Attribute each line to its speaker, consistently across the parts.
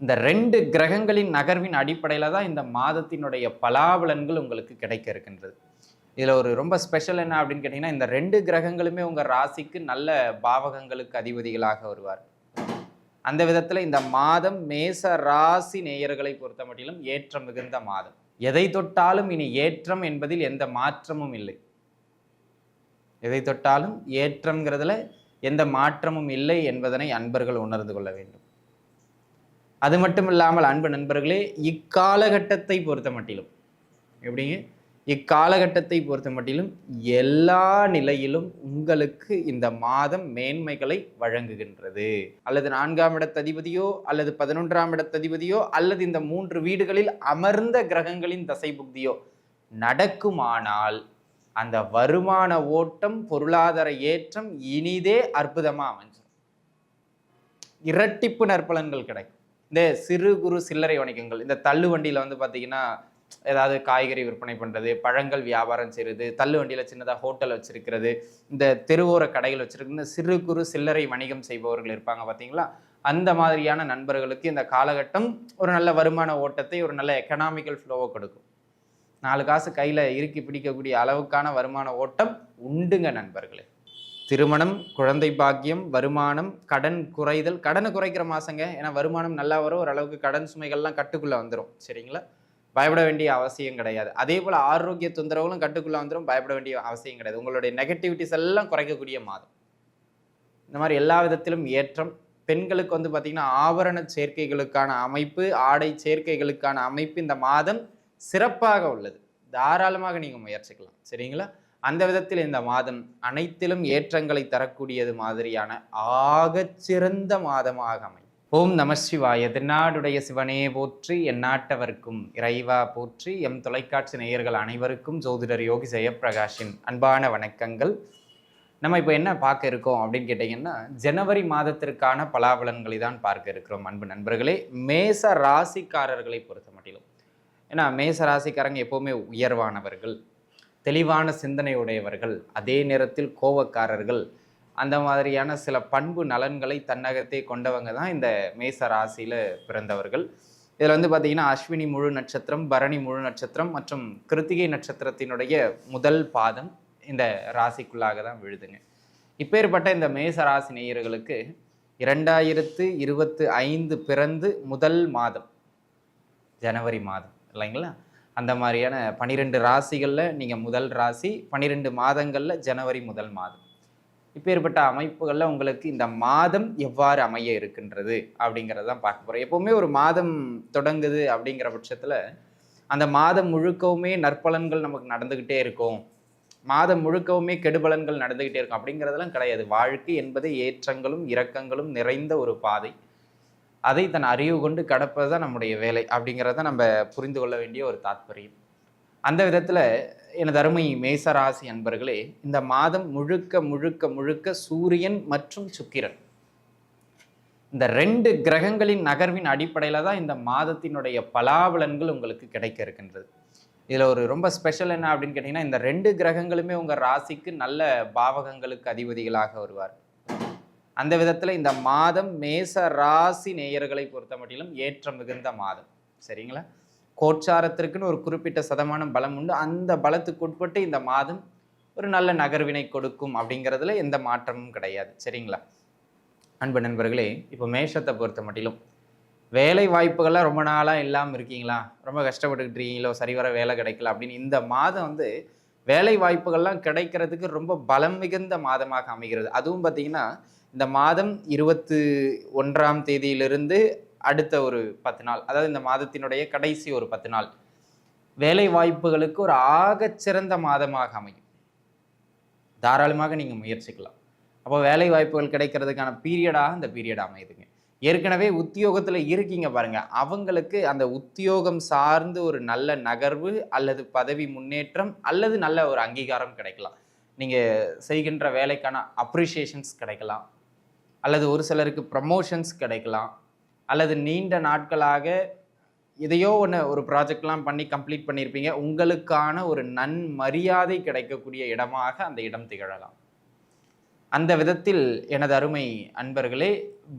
Speaker 1: இந்த ரெண்டு கிரகங்களின் நகர்வின் அடிப்படையில் தான் இந்த மாதத்தினுடைய பலாபலன்கள் உங்களுக்கு கிடைக்க இருக்கின்றது. இதில் ஒரு ரொம்ப ஸ்பெஷல் என்ன அப்படின்னு கேட்டிங்கன்னா இந்த ரெண்டு கிரகங்களுமே உங்கள் ராசிக்கு நல்ல பாவகங்களுக்கு அதிபதிகளாக வருவார். அந்த விதத்தில் இந்த மாதம் மேச ராசி நேயர்களை பொறுத்த மட்டிலும் ஏற்றம் மிகுந்த மாதம். எதை தொட்டாலும் இனி ஏற்றம் என்பதில் எந்த மாற்றமும் இல்லை. எதை தொட்டாலும் ஏற்றம்ங்கிறதுல எந்த மாற்றமும் இல்லை என்பதனை அன்பர்கள் உணர்ந்து கொள்ள வேண்டும். அது மட்டும் இல்லாமல் அன்பு நண்பர்களே இக்காலகட்டத்தை பொறுத்த மட்டிலும் எப்படிங்க? இக்காலகட்டத்தை பொறுத்த மட்டிலும் எல்லா நிலையிலும் உங்களுக்கு இந்த மாதம் மேன்மைகளை வழங்குகின்றது. அல்லது நான்காம் இடத்ததிபதியோ அல்லது பதினொன்றாம் இடத்ததிபதியோ அல்லது இந்த மூன்று வீடுகளில் அமர்ந்த கிரகங்களின் தசை புக்தியோ நடக்குமானால் அந்த வருமான ஓட்டம் பொருளாதார ஏற்றம் இனிதே அற்புதமாக அமைஞ்சிடும் இரட்டிப்பு நற்பலன்கள் கிடைக்கும். இந்த சிறு குறு சில்லறை வணிகங்கள் இந்த தள்ளுவண்டியில் வந்து பார்த்தீங்கன்னா ஏதாவது காய்கறி விற்பனை பண்ணுறது பழங்கள் வியாபாரம் செய்யறது தள்ளு வண்டியில் சின்னதாக ஹோட்டல் வச்சிருக்கிறது இந்த தெருவோர கடைகள் வச்சிருக்கு இந்த சிறு குறு சில்லறை வணிகம் செய்பவர்கள் இருப்பாங்க பார்த்தீங்களா அந்த மாதிரியான நண்பர்களுக்கு இந்த காலகட்டம் ஒரு நல்ல வருமான ஓட்டத்தை ஒரு நல்ல எக்கனாமிக்கல் ஃப்ளோவை கொடுக்கும். நாலு காசு கையில் இறுக்கி பிடிக்கக்கூடிய அளவுக்கான வருமான ஓட்டம் உண்டுங்க நண்பர்களே. திருமணம் குழந்தை பாக்கியம் வருமானம் கடன் குறைதல். கடனை குறைக்கிற மாசங்க. ஏன்னா வருமானம் நல்லா வரும். ஓரளவுக்கு கடன் சுமைகள்லாம் கட்டுக்குள்ளே வந்துடும் சரிங்களா? பயப்பட வேண்டிய அவசியம் கிடையாது. அதே போல் ஆரோக்கிய தொந்தரவுகளும் கட்டுக்குள்ளே வந்துடும் பயப்பட வேண்டிய அவசியம் கிடையாது. உங்களுடைய நெகட்டிவிட்டிஸ் எல்லாம் குறைக்கக்கூடிய மாதம். இந்த மாதிரி எல்லா விதத்திலும் ஏற்றம். பெண்களுக்கு வந்து பார்த்திங்கன்னா ஆபரண சேர்க்கைகளுக்கான அமைப்பு ஆடை சேர்க்கைகளுக்கான அமைப்பு இந்த மாதம் சிறப்பாக உள்ளது. தாராளமாக நீங்கள் முயற்சிக்கலாம். சரிங்களா? அந்த விதத்தில் இந்த மாதம் அனைத்திலும் ஏற்றங்களை தரக்கூடியது மாதிரியான ஆகச்சிறந்த மாதமாக அமையும். ஓம் நம சிவாய. திருநாடுடைய சிவனே போற்றி எந்நாட்டவர்க்கும் இறைவா போற்றி எம் தொலைக்காட்சி நேயர்கள் அனைவருக்கும் ஜோதிடர் யோகி ஜெயப்பிரகாஷின் அன்பான வணக்கங்கள். நம்ம இப்போ என்ன பார்க்க இருக்கோம் அப்படின்னு கேட்டிங்கன்னா ஜனவரி மாதத்திற்கான பலாபலன்களை தான் பார்க்க இருக்கிறோம் அன்பு நண்பர்களே. மேச ராசிக்காரர்களை பொறுத்த மட்டிலும். ஏன்னா மேச ராசிக்காரங்க எப்போவுமே உயர்வானவர்கள். தெளிவான சிந்தனையுடையவர்கள் அதே நேரத்தில் கோவக்காரர்கள் அந்த மாதிரியான சில பண்பு நலன்களை தன்னகத்தே கொண்டவங்க தான் இந்த மேச ராசியில் பிறந்தவர்கள். இதில் வந்து பார்த்திங்கன்னா அஸ்வினி முழு நட்சத்திரம் பரணி முழு நட்சத்திரம் மற்றும் கிருத்திகை நட்சத்திரத்தினுடைய முதல் பாதம் இந்த ராசிக்குள்ளாக தான் விழுதுங்க. இப்பேற்பட்ட இந்த மேச ராசி நேயர்களுக்கு இரண்டாயிரத்து இருபத்து ஐந்து பிறந்து முதல் மாதம் ஜனவரி மாதம் இல்லைங்களா? அந்த மாதிரியான பன்னிரெண்டு ராசிகளில் நீங்கள் முதல் ராசி பன்னிரெண்டு மாதங்களில் ஜனவரி முதல் மாதம். இப்பேற்பட்ட அமைப்புகளில் உங்களுக்கு இந்த மாதம் எவ்வாறு அமைய இருக்கின்றது அப்படிங்கிறத தான் பார்க்க போகிறோம் எப்போவுமே ஒரு மாதம் தொடங்குது அப்படிங்கிற பட்சத்தில் அந்த மாதம் முழுக்கவுமே நற்பலன்கள் நமக்கு நடந்துக்கிட்டே இருக்கும். மாதம் முழுக்கவுமே கெடுபலன்கள் நடந்துக்கிட்டே இருக்கும் அப்படிங்கிறதெல்லாம் கிடையாது. வாழ்க்கை என்பது ஏற்றங்களும் இரக்கங்களும் நிறைந்த ஒரு பாதை. அதை தன் அறிவு கொண்டு கடப்பது தான் நம்முடைய வேலை அப்படிங்கிறத நம்ம புரிந்து கொள்ள வேண்டிய ஒரு தாத்பரியம். அந்த விதத்தில் எனது அருமை மேசராசி அன்பர்களே இந்த மாதம் முழுக்க முழுக்க முழுக்க சூரியன் மற்றும் சுக்கிரன். இந்த ரெண்டு கிரகங்களின் நகர்வின் அடிப்படையில் தான் இந்த மாதத்தினுடைய பலாபலன்கள் உங்களுக்கு கிடைக்க இருக்கின்றது. இதில் ஒரு ரொம்ப ஸ்பெஷல் என்ன அப்படின்னு கேட்டிங்கன்னா இந்த ரெண்டு கிரகங்களுமே உங்கள் ராசிக்கு நல்ல பாவகங்களுக்கு அதிபதிகளாக வருவார். அந்த விதத்தில் இந்த மாதம் மேச ராசி நேயர்களை பொறுத்த மட்டிலும் ஏற்றம் மிகுந்த மாதம். சரிங்களா? கோச்சாரத்திற்குன்னு ஒரு குறிப்பிட்ட சதமானம் பலம் உண்டு. அந்த பலத்துக்கு உட்பட்டு இந்த மாதம் ஒரு நல்ல நகர்வினை கொடுக்கும் அப்படிங்கிறதுல எந்த மாற்றமும் கிடையாது. சரிங்களா? அன்பு நண்பர்களே இப்போ மேஷத்தை பொறுத்த மட்டிலும் வேலை வாய்ப்புகள்லாம் ரொம்ப நாளாக இல்லாமல் இருக்கீங்களா? ரொம்ப கஷ்டப்பட்டுக்கிட்டு இருக்கீங்களோ? சரிவர வேலை கிடைக்கல அப்படின்னு இந்த மாதம் வந்து வேலை வாய்ப்புகள்லாம் கிடைக்கிறதுக்கு ரொம்ப பலம் மிகுந்த மாதமாக அமைகிறது. அதுவும் பார்த்தீங்கன்னா இந்த மாதம் இருபத்து ஒன்றாம் தேதியிலிருந்து அடுத்த ஒரு பத்து நாள் அதாவது இந்த மாதத்தினுடைய கடைசி ஒரு பத்து நாள் வேலை வாய்ப்புகளுக்கு ஒரு ஆகச்சிறந்த மாதமாக அமையும். தாராளமாக நீங்கள் முயற்சிக்கலாம். அப்போ வேலை வாய்ப்புகள் கிடைக்கிறதுக்கான பீரியடாக இந்த பீரியட் அமையுதுங்க. ஏற்கனவே உத்தியோகத்தில் இருக்கீங்க பாருங்க. அவங்களுக்கு அந்த உத்தியோகம் சார்ந்து ஒரு நல்ல நகர்வு அல்லது பதவி முன்னேற்றம் அல்லது நல்ல ஒரு அங்கீகாரம் கிடைக்கலாம். நீங்கள் செய்கின்ற வேலைக்கான அப்ரிஷியேஷன்ஸ் கிடைக்கலாம். அல்லது ஒரு சிலருக்கு ப்ரமோஷன்ஸ் கிடைக்கலாம். அல்லது நீண்ட நாட்களாக எதையோ ஒன்று ஒரு ப்ராஜெக்ட்லாம் பண்ணி கம்ப்ளீட் பண்ணியிருப்பீங்க உங்களுக்கான ஒரு நன்மரியாதை கிடைக்கக்கூடிய இடமாக அந்த இடம் திகழலாம். அந்த விதத்தில் எனது அருமை அன்பர்களே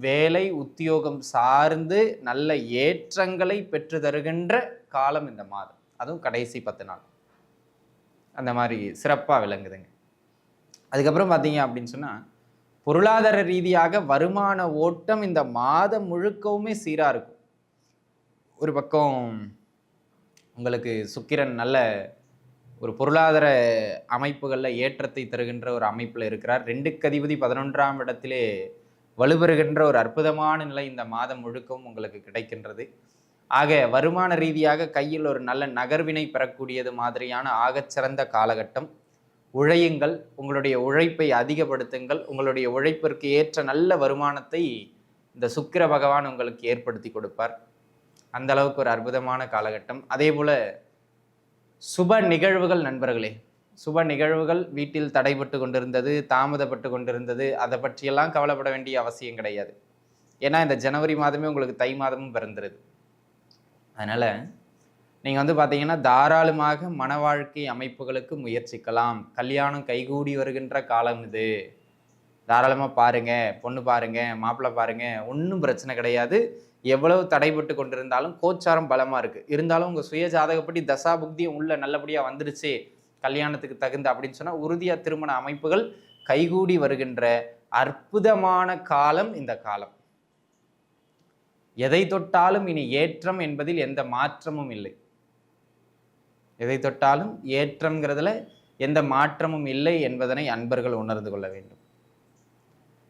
Speaker 1: வேலை உத்தியோகம் சார்ந்து நல்ல ஏற்றங்களை பெற்று தருகின்ற காலம் இந்த மாதம். அதுவும் கடைசி பத்து நாள். அந்த மாதிரி சிறப்பாக விளங்குதுங்க. அதுக்கப்புறம் பார்த்தீங்க அப்படின்னு சொன்னால் பொருளாதார ரீதியாக வருமான ஓட்டம் இந்த மாதம் முழுக்கவுமே சீராக இருக்கும். ஒரு பக்கம் உங்களுக்கு சுக்கிரன் நல்ல ஒரு பொருளாதார அமைப்புகளில் ஏற்றத்தை தருகின்ற ஒரு அமைப்பில் இருக்கிறார். ரெண்டுக்கு அதிபதி பதினொன்றாம் இடத்திலே வலுப்பெறுகின்ற ஒரு அற்புதமான நிலை இந்த மாதம் முழுக்கவும் உங்களுக்கு கிடைக்கின்றது. ஆக வருமான ரீதியாக கையில் ஒரு நல்ல நகர்வினை பெறக்கூடியது மாதிரியான ஆகச்சிறந்த காலகட்டம். உழையுங்கள் உங்களுடைய உழைப்பை அதிகப்படுத்துங்கள் உங்களுடைய உழைப்பிற்கு ஏற்ற நல்ல வருமானத்தை இந்த சுக்கிர பகவான் உங்களுக்கு ஏற்படுத்தி கொடுப்பார். அந்த அளவுக்கு ஒரு அற்புதமான காலகட்டம். அதே போல சுப நிகழ்வுகள் நண்பர்களே சுப நிகழ்வுகள் வீட்டில் தடைபட்டு கொண்டிருந்தது தாமதப்பட்டு கொண்டிருந்தது அதை பற்றியெல்லாம் கவலைப்பட வேண்டிய அவசியம் கிடையாது. ஏன்னா இந்த ஜனவரி மாதமே உங்களுக்கு தை மாதமும் பிறந்துருது. அதனால் நீங்கள் வந்து பார்த்தீங்கன்னா தாராளமாக மன வாழ்க்கை அமைப்புகளுக்கு முயற்சிக்கலாம். கல்யாணம் கைகூடி வருகின்ற காலம் இது. தாராளமாக பாருங்கள் பொண்ணு பாருங்கள் மாப்பிள்ளை பாருங்கள் ஒன்றும் பிரச்சனை கிடையாது. எவ்வளவு தடைபட்டு கொண்டிருந்தாலும் கோச்சாரம் பலமாக இருக்குது இருந்தாலும் உங்கள் சுய ஜாதகப்படி தசா புக்தியும் உள்ள நல்லபடியாக வந்துருச்சு. கல்யாணத்துக்கு தகுந்த அப்படின்னு சொன்னால் உறுதியாக திருமண அமைப்புகள் கைகூடி வருகின்ற அற்புதமான காலம் இந்த காலம். எதை தொட்டாலும் இனி ஏற்றம் என்பதில் எந்த மாற்றமும் இல்லை. எதை தொட்டாலும் ஏற்றம்ங்கிறதுல எந்த மாற்றமும் இல்லை என்பதனை அன்பர்கள் உணர்ந்து கொள்ள வேண்டும்.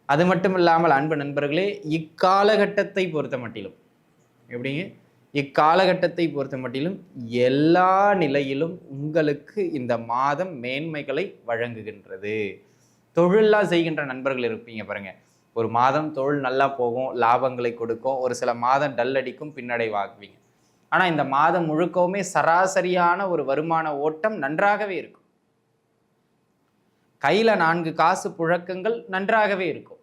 Speaker 1: அது மட்டும் இல்லாமல் அன்பு நண்பர்களே இக்காலகட்டத்தை பொறுத்த மட்டிலும் எப்படிங்க? இக்காலகட்டத்தை பொறுத்த மட்டிலும் எல்லா நிலையிலும் உங்களுக்கு இந்த மாதம் மேன்மைகளை வழங்குகின்றது. தொழிலாக செய்கின்ற நண்பர்கள் இருப்பீங்க பாருங்க. ஒரு மாதம் தொழில் நல்லா போகும் லாபங்களை கொடுக்கும் ஒரு சில மாதம் டல் அடிக்கும் பின்னடைவாகுவீங்க ஆனால் இந்த மாதம் முழுக்கவுமே சராசரியான ஒரு வருமான ஓட்டம் நன்றாகவே இருக்கும். கையில் நான்கு காசு புழக்கங்கள் நன்றாகவே இருக்கும்.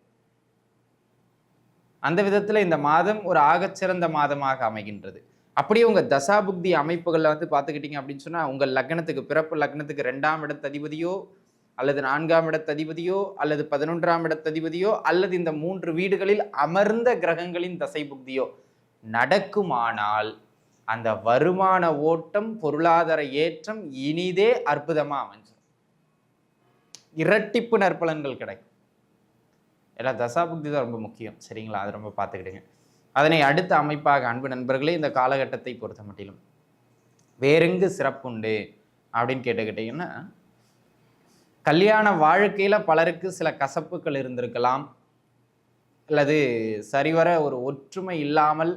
Speaker 1: அந்த விதத்தில் இந்த மாதம் ஒரு ஆகச்சிறந்த மாதமாக அமைகின்றது. அப்படியே உங்கள் தசாபுக்தி அமைப்புகளில் வந்து பார்த்துக்கிட்டீங்க அப்படின்னு சொன்னால் உங்கள் லக்னத்துக்கு பிறப்பு லக்னத்துக்கு ரெண்டாம் இடத்ததிபதியோ அல்லது நான்காம் இடத்ததிபதியோ அல்லது பதினொன்றாம் இடத்ததிபதியோ அல்லது இந்த மூன்று வீடுகளில் அமர்ந்த கிரகங்களின் தசை புக்தியோ நடக்குமானால் அந்த வருமான ஓட்டம் பொருளாதார ஏற்றம் இனிதே அற்புதமாக அமைஞ்சிடும் இரட்டிப்பு நற்பலன்கள் கிடைக்கும். ஏன்னா தசாபுக்தி தான் ரொம்ப முக்கியம். சரிங்களா? அது ரொம்ப பார்த்துக்கிடுங்க. அதனை அடுத்த அமைப்பாக அன்பு நண்பர்களே இந்த காலகட்டத்தை பொறுத்த மட்டிலும். வேறெங்கு சிறப்புண்டு? அப்படின்னு கேட்டுக்கிட்டிங்கன்னா கல்யாண வாழ்க்கையில் பலருக்கு சில கசப்புகள் இருந்திருக்கலாம். அல்லது சரிவர ஒரு ஒற்றுமை இல்லாமல்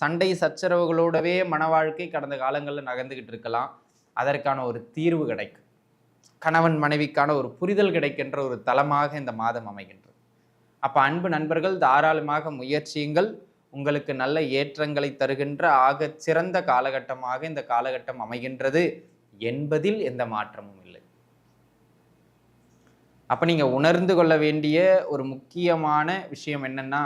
Speaker 1: சண்டை சச்சரவுகளோடவே மன வாழ்க்கை கடந்த காலங்களில் நகர்ந்துக்கிட்டு இருக்கலாம். அதற்கான ஒரு தீர்வு கிடைக்கும். கணவன் மனைவிக்கான ஒரு புரிதல் கிடைக்கின்ற ஒரு தளமாக இந்த மாதம் அமைகின்றது. அப்போ அன்பு நண்பர்கள் தாராளமாக முயற்சியுங்கள். உங்களுக்கு நல்ல ஏற்றங்களை தருகின்ற ஆக சிறந்த காலகட்டமாக இந்த காலகட்டம் அமைகின்றது என்பதில் எந்த மாற்றமும் இல்லை. அப்போ நீங்கள் உணர்ந்து கொள்ள வேண்டிய ஒரு முக்கியமான விஷயம் என்னன்னா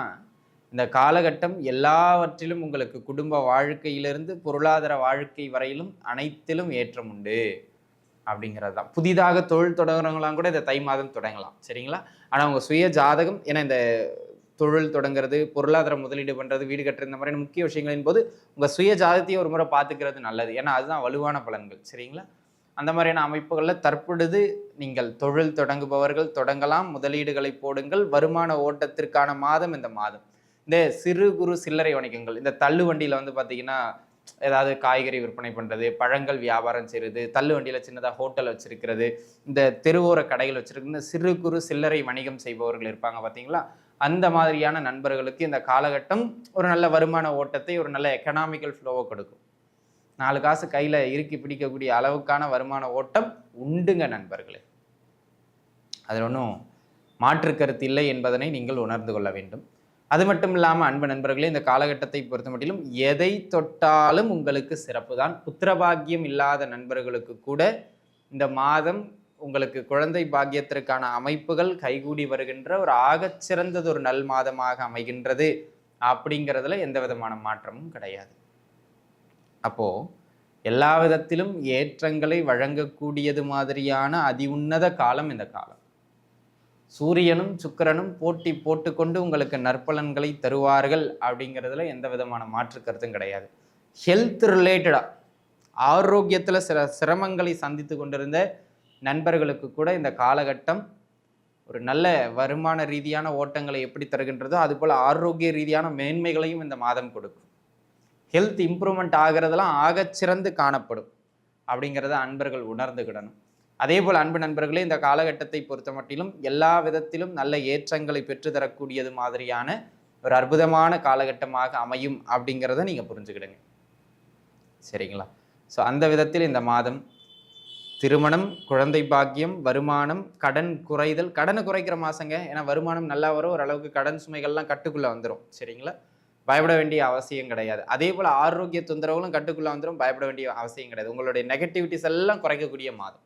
Speaker 1: இந்த காலகட்டம் எல்லாவற்றிலும் உங்களுக்கு குடும்ப வாழ்க்கையிலிருந்து பொருளாதார வாழ்க்கை வரையிலும் அனைத்திலும் ஏற்றம் உண்டு. அப்படிங்கிறது தான். புதிதாக தொழில் தொடங்குறவங்களாம் கூட இந்த தை மாதம் தொடங்கலாம். சரிங்களா? ஆனால் உங்கள் சுய ஜாதகம் ஏன்னா இந்த தொழில் தொடங்குறது பொருளாதார முதலீடு பண்ணுறது வீடு கட்டுறது இந்த மாதிரியான முக்கிய விஷயங்களின் போது உங்கள் சுய ஜாதகத்தையும் ஒரு முறை பார்த்துக்கிறது நல்லது. ஏன்னா அதுதான் வலுவான பலன்கள். சரிங்களா? அந்த மாதிரியான அமைப்புகளில் தற்பொழுது நீங்கள் தொழில் தொடங்குபவர்கள் தொடங்கலாம் முதலீடுகளை போடுங்கள் வருமான ஓட்டத்திற்கான மாதம் இந்த மாதம். இந்த சிறு குறு சில்லறை வணிகங்கள் இந்த தள்ளு வண்டியில் வந்து பார்த்தீங்கன்னா ஏதாவது காய்கறி விற்பனை பண்ணுறது பழங்கள் வியாபாரம் செய்கிறது தள்ளு வண்டியில் சின்னதாக ஹோட்டல் வச்சுருக்கிறது இந்த தெருவோர கடைகள் வச்சுருக்கு இந்த சிறு குறு சில்லறை வணிகம் செய்பவர்கள் இருப்பாங்க பார்த்தீங்களா அந்த மாதிரியான நண்பர்களுக்கு இந்த காலகட்டம் ஒரு நல்ல வருமான ஓட்டத்தை ஒரு நல்ல எக்கனாமிக்கல் ஃப்ளோவை கொடுக்கும். நாலு காசு கையில் இறுக்கி பிடிக்கக்கூடிய அளவுக்கான வருமான ஓட்டம் உண்டுங்க நண்பர்களே. அதில் ஒன்றும் மாற்று கருத்து இல்லை என்பதனை நீங்கள் உணர்ந்து கொள்ள வேண்டும். அது மட்டும் இல்லாமல் அன்பு நண்பர்களே இந்த காலகட்டத்தை பொறுத்த மட்டிலும் எதை தொட்டாலும் உங்களுக்கு சிறப்பு தான் புத்திரபாகியம் இல்லாத நண்பர்களுக்கு கூட இந்த மாதம் உங்களுக்கு குழந்தை பாக்கியத்திற்கான அமைப்புகள் கைகூடி வருகின்ற ஒரு ஆகச்சிறந்தது ஒரு நல் மாதமாக அமைகின்றது அப்படிங்கிறதுல எந்த விதமான மாற்றமும் கிடையாது. அப்போ எல்லா விதத்திலும் ஏற்றங்களை வழங்கக்கூடியது மாதிரியான அதி உன்னத காலம் இந்த காலம். சூரியனும் சுக்கிரனும் போட்டி போட்டுக்கொண்டு உங்களுக்கு நற்பலன்களை தருவார்கள் அப்படிங்கிறதுல எந்த விதமான மாற்று கருத்தும் கிடையாது. ஹெல்த் ரிலேட்டடாக ஆரோக்கியத்தில் சில சிரமங்களை சந்தித்து கொண்டிருந்த நண்பர்களுக்கு கூட இந்த காலகட்டம் ஒரு நல்ல வருமான ரீதியான ஓட்டங்களை எப்படி தருகின்றதோ அதுபோல் ஆரோக்கிய ரீதியான மேன்மைகளையும் இந்த மாதம் கொடுக்கும். ஹெல்த் இம்ப்ரூவ்மெண்ட் ஆகிறதெல்லாம் ஆகச்சிறந்து காணப்படும் அப்படிங்கிறத அன்பர்கள் உணர்ந்துக்கிடணும் அதே போல் அன்பு நண்பர்களே இந்த காலகட்டத்தை பொறுத்த மட்டிலும் எல்லா விதத்திலும் நல்ல ஏற்றங்களை பெற்றுத்தரக்கூடியது மாதிரியான ஒரு அற்புதமான காலகட்டமாக அமையும் அப்படிங்கிறத நீங்கள் புரிஞ்சுக்கிடுங்க. சரிங்களா? ஸோ அந்த விதத்தில் இந்த மாதம் திருமணம் குழந்தை பாக்கியம் வருமானம் கடன் குறைதல் கடனை குறைக்கிற மாதங்க ஏன்னா வருமானம் நல்லா வரும் ஓரளவுக்கு கடன் சுமைகள்லாம் கட்டுக்குள்ளே வந்துடும் சரிங்களா? பயப்பட வேண்டிய அவசியம் கிடையாது. அதே போல் ஆரோக்கிய தொந்தரவுகளும் கட்டுக்குள்ளே வந்துடும் பயப்பட வேண்டிய அவசியம் கிடையாது. உங்களுடைய நெகட்டிவிட்டிஸ் எல்லாம் குறைக்கக்கூடிய மாதம்.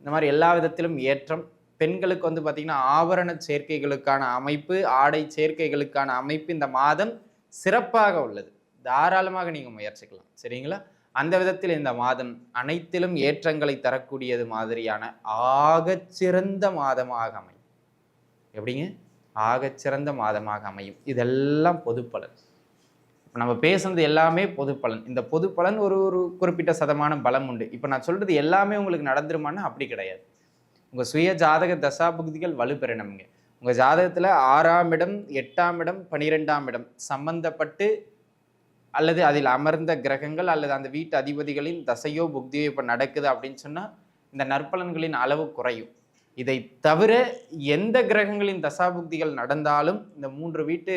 Speaker 1: இந்த மாதிரி எல்லா விதத்திலும் ஏற்றம். பெண்களுக்கு வந்து பார்த்திங்கன்னா ஆபரண சேர்க்கைகளுக்கான அமைப்பு ஆடை சேர்க்கைகளுக்கான அமைப்பு இந்த மாதம் சிறப்பாக உள்ளது. தாராளமாக நீங்கள் முயற்சிக்கலாம். சரிங்களா? அந்த விதத்தில் இந்த மாதம் அனைத்திலும் ஏற்றங்களை தரக்கூடியது மாதிரியான ஆகச்சிறந்த மாதமாக அமையும். எப்படிங்க? ஆகச்சிறந்த மாதமாக அமையும். இதெல்லாம் பொதுப்பலன். நம்ம பேசுனது எல்லாமே பொது பலன். இந்த பொது பலன் ஒரு ஒரு குறிப்பிட்ட சதமான பலம் உண்டு. இப்போ நான் சொல்றது எல்லாமே உங்களுக்கு நடந்துருமானா அப்படி கிடையாது. உங்கள் சுய ஜாதக தசாபுக்திகள் வலுப்பெறணுங்க உங்கள் ஜாதகத்தில் ஆறாம் இடம் எட்டாம் இடம் பனிரெண்டாம் இடம் சம்பந்தப்பட்டு அல்லது அதில் அமர்ந்த கிரகங்கள் அல்லது அந்த வீட்டு அதிபதிகளின் தசையோ புக்தியோ இப்போ நடக்குது அப்படின்னு சொன்னால் இந்த நற்பலன்களின் அளவு குறையும். இதை தவிர எந்த கிரகங்களின் தசாபுக்திகள் நடந்தாலும் இந்த மூன்று வீட்டு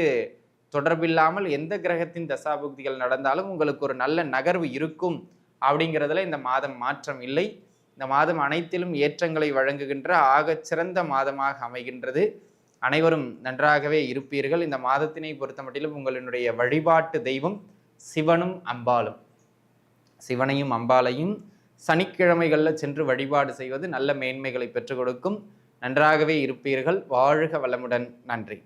Speaker 1: தொடர்பில்லாமல் எந்த கிரகத்தின் தசாபுக்திகள் நடந்தாலும் உங்களுக்கு ஒரு நல்ல நகர்வு இருக்கும் அப்படிங்கிறதுல இந்த மாதம் மாற்றம் இல்லை. இந்த மாதம் அனைத்திலும் ஏற்றங்களை வழங்குகின்ற ஆகச்சிறந்த மாதமாக அமைகின்றது. அனைவரும் நன்றாகவே இருப்பீர்கள். இந்த மாதத்தினை பொறுத்த மட்டிலும் உங்களினுடைய வழிபாட்டு தெய்வம் சிவனும் அம்பாளும் சிவனையும் அம்பாளையும் சனிக்கிழமைகளில் சென்று வழிபாடு செய்வது நல்ல மேன்மைகளை பெற்றுக் கொடுக்கும். நன்றாகவே இருப்பீர்கள். வாழ்க வளமுடன். நன்றி.